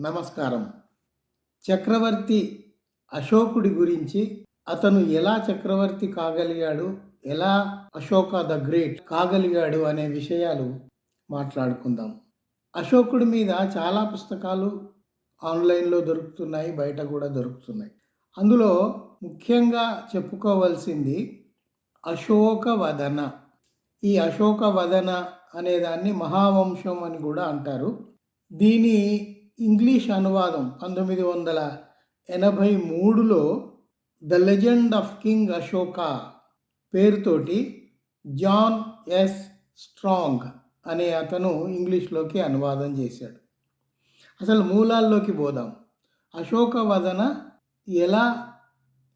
నమస్కారం. చక్రవర్తి అశోకుడి గురించి అతను ఎలా చక్రవర్తి కాగలిగాడు ఎలా అశోక ద గ్రేట్ కాగలిగాడు అనే విషయాలు మాట్లాడుకుందాం. అశోకుడి మీద చాలా పుస్తకాలు ఆన్లైన్లో దొరుకుతున్నాయి బయట కూడా దొరుకుతున్నాయి. అందులో ముఖ్యంగా చెప్పుకోవాల్సింది అశోక వదన. ఈ అశోక వదన అనేదాన్ని మహావంశం అని కూడా అంటారు. దీని ఇంగ్లీష్ అనువాదం పంతొమ్మిది వందల ఎనభై మూడులో the legend of king Ashoka పేరుతోటి జాన్ ఎస్ స్ట్రాంగ్ అనే అతను ఇంగ్లీష్లోకి అనువాదం చేశాడు. అసలు మూలాల్లోకి పోదాం. అశోక వదన ఎలా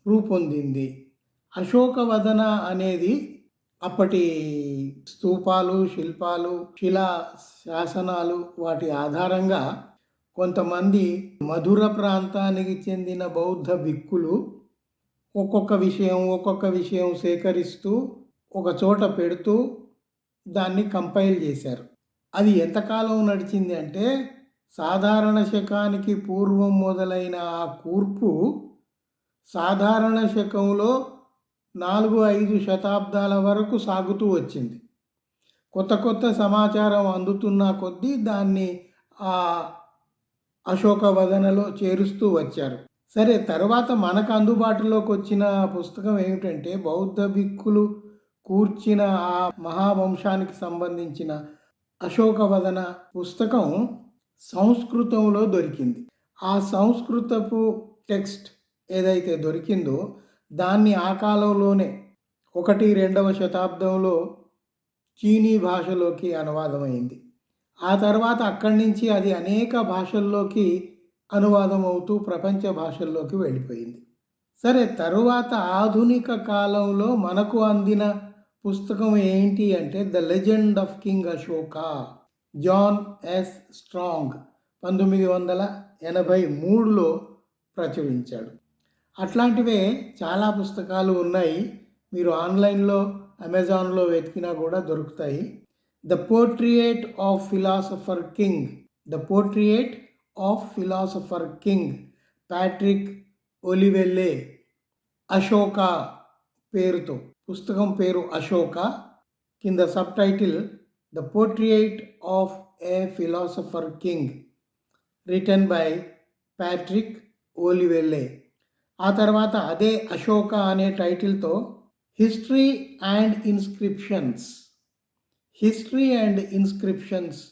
రూపొందింది? అశోక వదన అనేది అప్పటి స్తూపాలు శిల్పాలు శిలా శాసనాలు వాటి ఆధారంగా కొంతమంది మధుర ప్రాంతానికి చెందిన బౌద్ధ భిక్కులు ఒక్కొక్క విషయం ఒక్కొక్క విషయం సేకరిస్తూ ఒక చోట పెడుతూ దాన్ని కంపైల్ చేశారు. అది ఎంతకాలం నడిచింది అంటే సాధారణ శకానికి పూర్వం మొదలైన ఆ కూర్పు సాధారణ శకంలో నాలుగు ఐదు శతాబ్దాల వరకు సాగుతూ వచ్చింది. కొత్త కొత్త సమాచారం అందుతున్న కొద్దీ దాన్ని ఆ అశోకవదనలో చేరుస్తూ వచ్చారు. సరే తర్వాత మనకు అందుబాటులోకి వచ్చిన పుస్తకం ఏమిటంటే బౌద్ధ భిక్కులు కూర్చిన ఆ మహావంశానికి సంబంధించిన అశోకవదన పుస్తకం సంస్కృతంలో దొరికింది. ఆ సంస్కృతపు టెక్స్ట్ ఏదైతే దొరికిందో దాన్ని ఆ కాలంలోనే ఒకటి రెండవ శతాబ్దంలో చీనీ భాషలోకి అనువాదమైంది. ఆ తర్వాత అక్కడి నుంచి అది అనేక భాషల్లోకి అనువాదం అవుతూ ప్రపంచ భాషల్లోకి వెళ్ళిపోయింది. సరే తరువాత ఆధునిక కాలంలో మనకు అందిన పుస్తకం ఏంటి అంటే the legend of king Ashoka John S strong పంతొమ్మిది వందల ఎనభై మూడులో ప్రచురించాడు. అట్లాంటివే చాలా పుస్తకాలు ఉన్నాయి. మీరు ఆన్లైన్లో అమెజాన్లో వెతికినా కూడా దొరుకుతాయి. The portrait of philosopher king the portrait of philosopher king Patrick Olivelle Ashoka పేరుతో పుస్తకం పేరు అశోక కింద subtitle the portrait of a philosopher king written by Patrick Olivelle ఆ తర్వాత అదే అశోక అనే టైటిల్తో history and inscriptions history and inscriptions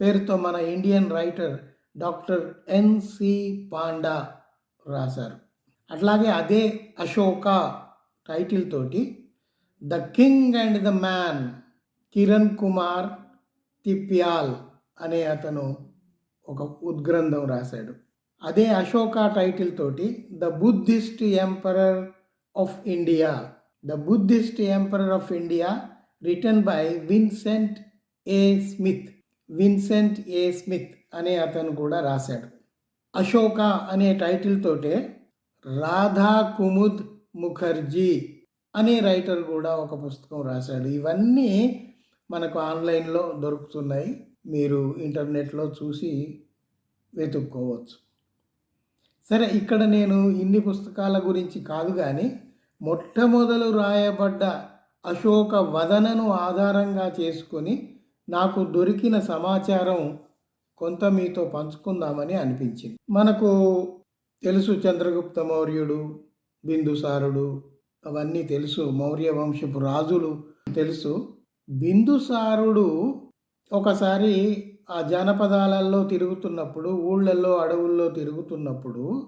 పేరుతో మన Indian writer doctor N C Panda రాశారు. అట్లాగే అదే అశోక టైటిల్ తోటి the king and the man Kiran Kumar Tipyal అనే అతను ఒక ఉద్గ్రంథం రాశాడు. అదే అశోక టైటిల్ తోటి the Buddhist emperor of India the Buddhist emperor of India written by Vincent A Smith Vincent A Smith అనే అతను కూడా రాశాడు. అశోక అనే టైటిల్ తోటే రాధా కుముద్ ముఖర్జీ అనే రైటర్ కూడా ఒక పుస్తకం రాశాడు. ఇవన్నీ మనకు ఆన్లైన్లో దొరుకుతున్నాయి. మీరు ఇంటర్నెట్లో చూసి వెతుక్కోవచ్చు. సరే ఇక్కడ నేను ఇన్ని పుస్తకాల గురించి కాదు కానీ మొట్టమొదలు రాయబడ్డ అశోక వదనను ఆధారంగా చేసుకొని నాకు దొరికిన సమాచారం కొంత మీతో పంచుకుందామని అనిపించింది. మనకు తెలుసు చంద్రగుప్త మౌర్యుడు బిందుసారుడు అవన్నీ తెలుసు. మౌర్య వంశపు రాజులు తెలుసు. బిందుసారుడు ఒకసారి ఆ జానపదాలలో తిరుగుతున్నప్పుడు ఊళ్ళల్లో అడవుల్లో తిరుగుతున్నప్పుడు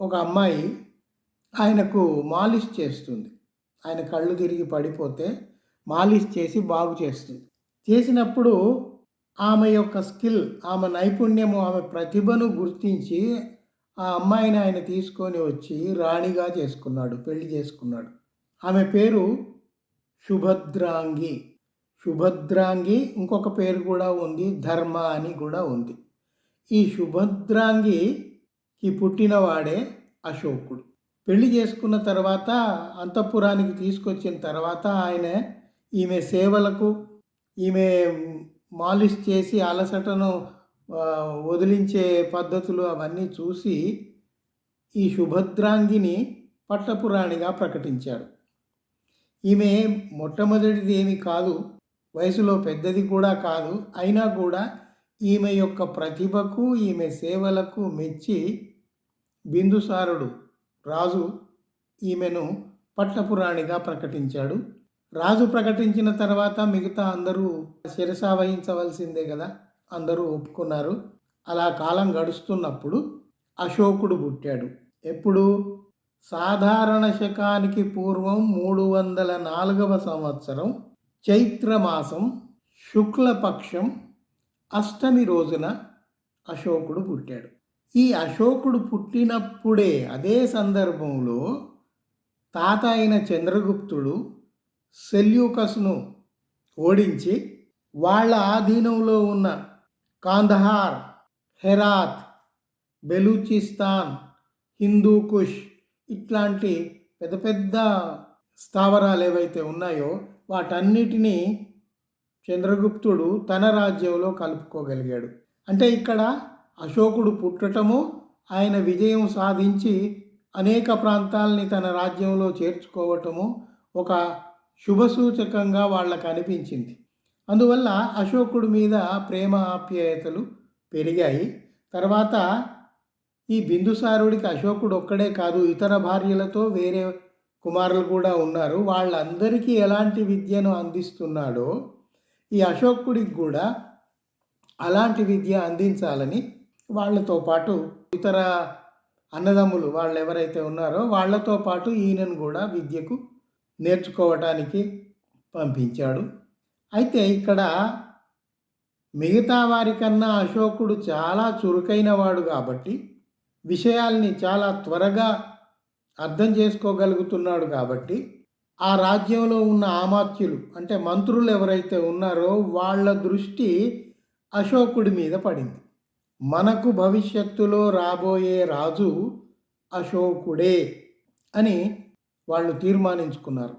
ఒక అమ్మాయి ఆయనకు మాలిష్ చేస్తుంది. ఆయన కళ్ళు తిరిగి పడిపోతే మాలిష్ చేసి బాగు చేస్తుంది. చేసినప్పుడు ఆమె యొక్క స్కిల్ ఆమె నైపుణ్యము ఆమె ప్రతిభను గుర్తించి ఆ అమ్మాయిని ఆయన తీసుకొని వచ్చి రాణిగా చేసుకున్నాడు పెళ్ళి చేసుకున్నాడు. ఆమె పేరు శుభద్రాంగి శుభద్రాంగి ఇంకొక పేరు కూడా ఉంది ధర్మ అని కూడా ఉంది. ఈ శుభద్రాంగికి పుట్టినవాడే అశోకుడు. పెళ్ళి చేసుకున్న తర్వాత అంతఃపురానికి తీసుకొచ్చిన తర్వాత ఆయన ఈమె సేవలకు ఈమె మాలిష్ చేసి అలసటను వదిలించే పద్ధతులు అవన్నీ చూసి ఈ సుభద్రాంగిని పట్టపురాణిగా ప్రకటించాడు. ఈమె మొట్టమొదటిది ఏమి కాదు వయసులో పెద్దది కూడా కాదు అయినా కూడా ఈమె యొక్క ప్రతిభకు ఈమె సేవలకు మెచ్చి బిందుసారుడు. రాజు ఈమెను పట్టపురాణిగా ప్రకటించాడు. రాజు ప్రకటించిన తర్వాత మిగతా అందరూ శిరస వహించవలసిందే కదా అందరూ ఒప్పుకున్నారు. అలా కాలం గడుస్తున్నప్పుడు అశోకుడు పుట్టాడు. ఎప్పుడు? సాధారణ శకానికి పూర్వం మూడు వందల నాలుగవ సంవత్సరం చైత్రమాసం శుక్లపక్షం అష్టమి రోజున అశోకుడు పుట్టాడు. ఈ అశోకుడు పుట్టినప్పుడే అదే సందర్భంలో తాత అయిన చంద్రగుప్తుడు సెల్యూకస్ను ఓడించి వాళ్ళ ఆధీనంలో ఉన్న కాందహార్ హెరాత్ బెలూచిస్తాన్ హిందూ కుష్ ఇట్లాంటి పెద్ద పెద్ద స్థావరాలు ఏవైతే ఉన్నాయో వాటన్నిటినీ చంద్రగుప్తుడు తన రాజ్యంలో కలుపుకోగలిగాడు. అంటే ఇక్కడ అశోకుడు పుట్టటము ఆయన విజయం సాధించి అనేక ప్రాంతాలని తన రాజ్యంలో చేర్చుకోవటము ఒక శుభసూచకంగా వాళ్ళకు అనిపించింది. అందువల్ల అశోకుడి మీద ప్రేమ ఆప్యాయతలు పెరిగాయి. తర్వాత ఈ బిందుసారుడికి అశోకుడు ఒక్కడే కాదు ఇతర భార్యలతో వేరే కుమారులు కూడా ఉన్నారు. వాళ్ళందరికీ ఎలాంటి విద్యను అందిస్తున్నాడో ఈ అశోకుడికి కూడా అలాంటి విద్య అందించాలని వాళ్ళతో పాటు ఇతర అన్నదమ్ములు వాళ్ళు ఎవరైతే ఉన్నారో వాళ్ళతో పాటు ఈయనను కూడా విద్యకు నేర్చుకోవటానికి పంపించాడు. అయితే ఇక్కడ మిగతా వారికన్నా అశోకుడు చాలా చురుకైన వాడు కాబట్టి విషయాల్ని చాలా త్వరగా అర్థం చేసుకోగలుగుతున్నాడు కాబట్టి ఆ రాజ్యంలో ఉన్న ఆమాత్యులు అంటే మంత్రులు ఎవరైతే ఉన్నారో వాళ్ళ దృష్టి అశోకుడి మీద పడింది. మనకు భవిష్యత్తులో రాబోయే రాజు అశోకుడే అని వాళ్ళు తీర్మానించుకున్నారు.